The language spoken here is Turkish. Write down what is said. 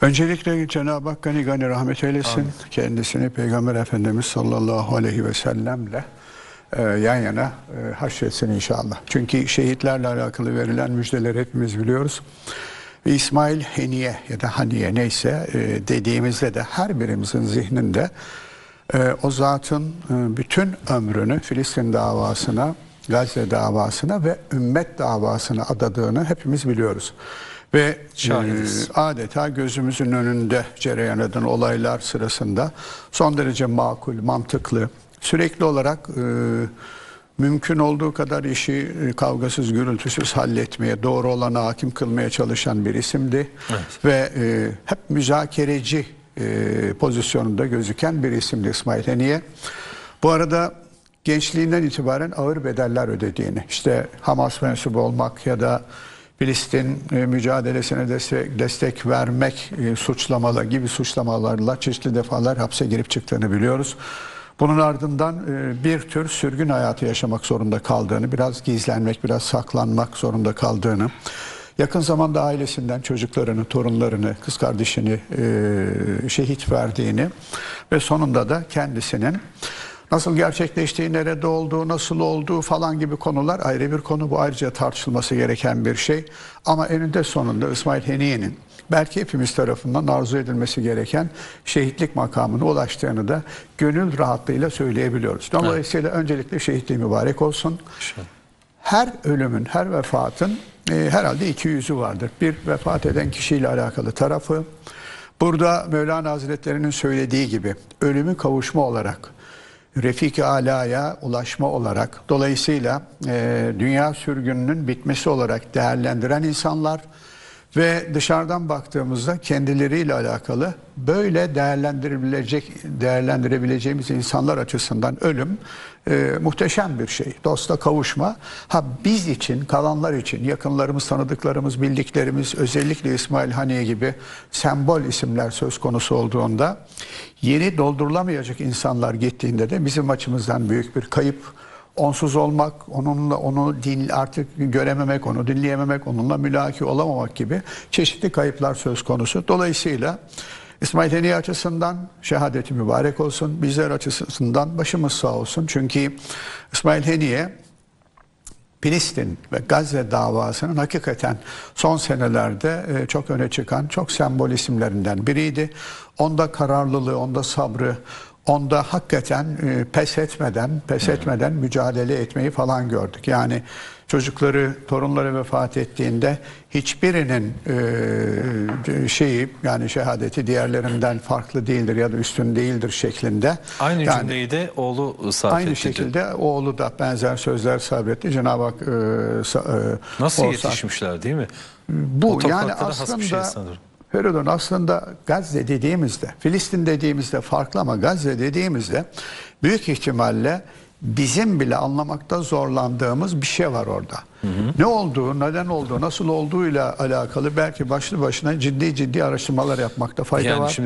Öncelikle Cenab-ı Hak gani gani rahmet eylesin. Kendisini Peygamber Efendimiz sallallahu aleyhi ve sellemle e, yan yana e, haşretsin inşallah. Çünkü şehitlerle alakalı verilen müjdeleri hepimiz biliyoruz. İsmail Heniye ya da Haniye neyse e, dediğimizde de her birimizin zihninde e, o zatın e, bütün ömrünü Filistin davasına, Gazze davasına ve ümmet davasına adadığını hepimiz biliyoruz. Ve Şahidiz. e, adeta gözümüzün önünde cereyan eden olaylar sırasında son derece makul, mantıklı, sürekli olarak e, mümkün olduğu kadar işi e, kavgasız, gürültüsüz halletmeye, doğru olana hakim kılmaya çalışan bir isimdi. Ve e, hep müzakereci e, pozisyonunda gözüken bir isimdi İsmail Heniye. Bu arada gençliğinden itibaren ağır bedeller ödediğini, işte Hamas mensubu olmak ya da Filistin e, mücadelesine destek, destek vermek e, suçlamalar gibi suçlamalarla çeşitli defalar hapse girip çıktığını biliyoruz. Bunun ardından e, bir tür sürgün hayatı yaşamak zorunda kaldığını, biraz gizlenmek, biraz saklanmak zorunda kaldığını, yakın zamanda ailesinden çocuklarını, torunlarını, kız kardeşini şehit verdiğini ve sonunda da kendisinin Nasıl gerçekleştiği, nerede olduğu, nasıl olduğu falan gibi konular ayrı bir konu. Bu ayrıca tartışılması gereken bir şey. Ama eninde sonunda İsmail Heniye'nin belki hepimiz tarafından arzu edilmesi gereken şehitlik makamına ulaştığını da gönül rahatlığıyla söyleyebiliyoruz. Dolayısıyla öncelikle şehitliği mübarek olsun. Her ölümün, her vefatın e, herhalde iki yüzü vardır. Bir vefat eden kişiyle alakalı tarafı. Burada Mevlana Hazretleri'nin söylediği gibi ölümü kavuşma olarak Refik-i Ala'ya ulaşma olarak dolayısıyla e, dünya sürgününün bitmesi olarak değerlendiren insanlar ve dışarıdan baktığımızda kendileriyle alakalı böyle değerlendirebilecek değerlendirebileceğimiz insanlar açısından ölüm e, muhteşem bir şey. Dosta kavuşma. Ha biz için, kalanlar için, yakınlarımız, tanıdıklarımız, bildiklerimiz, özellikle İsmail Haniye gibi sembol isimler söz konusu olduğunda yeni doldurulamayacak insanlar gittiğinde de bizim açımızdan büyük bir kayıp onsuz olmak, onunla onu din artık görememek, onu dinleyememek, onunla mülaki olamamak gibi çeşitli kayıplar söz konusu. Dolayısıyla İsmail Heniye açısından şehadeti mübarek olsun. Bizler açısından başımız sağ olsun. Çünkü İsmail Heniye Filistin ve Gazze davasının hakikaten son senelerde e, çok öne çıkan çok sembol isimlerinden biriydi. Onda kararlılığı, onda sabrı, onda hakikaten e, pes etmeden, pes etmeden mücadele etmeyi falan gördük. Yani çocukları, torunları vefat ettiğinde hiçbirinin e, şeyi yani şehadeti diğerlerinden farklı değildir ya da üstün değildir şeklinde. Aynı Yani- cümleyi de oğlu sarf Aynı etti. şekilde oğlu da benzer sözler sabretti. Cenab-ı Hak e, sa- e, Nasıl o- yetişmişler değil mi? Bu yani bir aslında şey sanırım. Feridun aslında Gazze dediğimizde, Filistin dediğimizde farklı ama Gazze dediğimizde büyük ihtimalle bizim bile anlamakta zorlandığımız bir şey var orada. Ne olduğu, neden olduğu, nasıl olduğuyla alakalı belki başlı başına ciddi ciddi araştırmalar yapmakta fayda Yani var. şimdi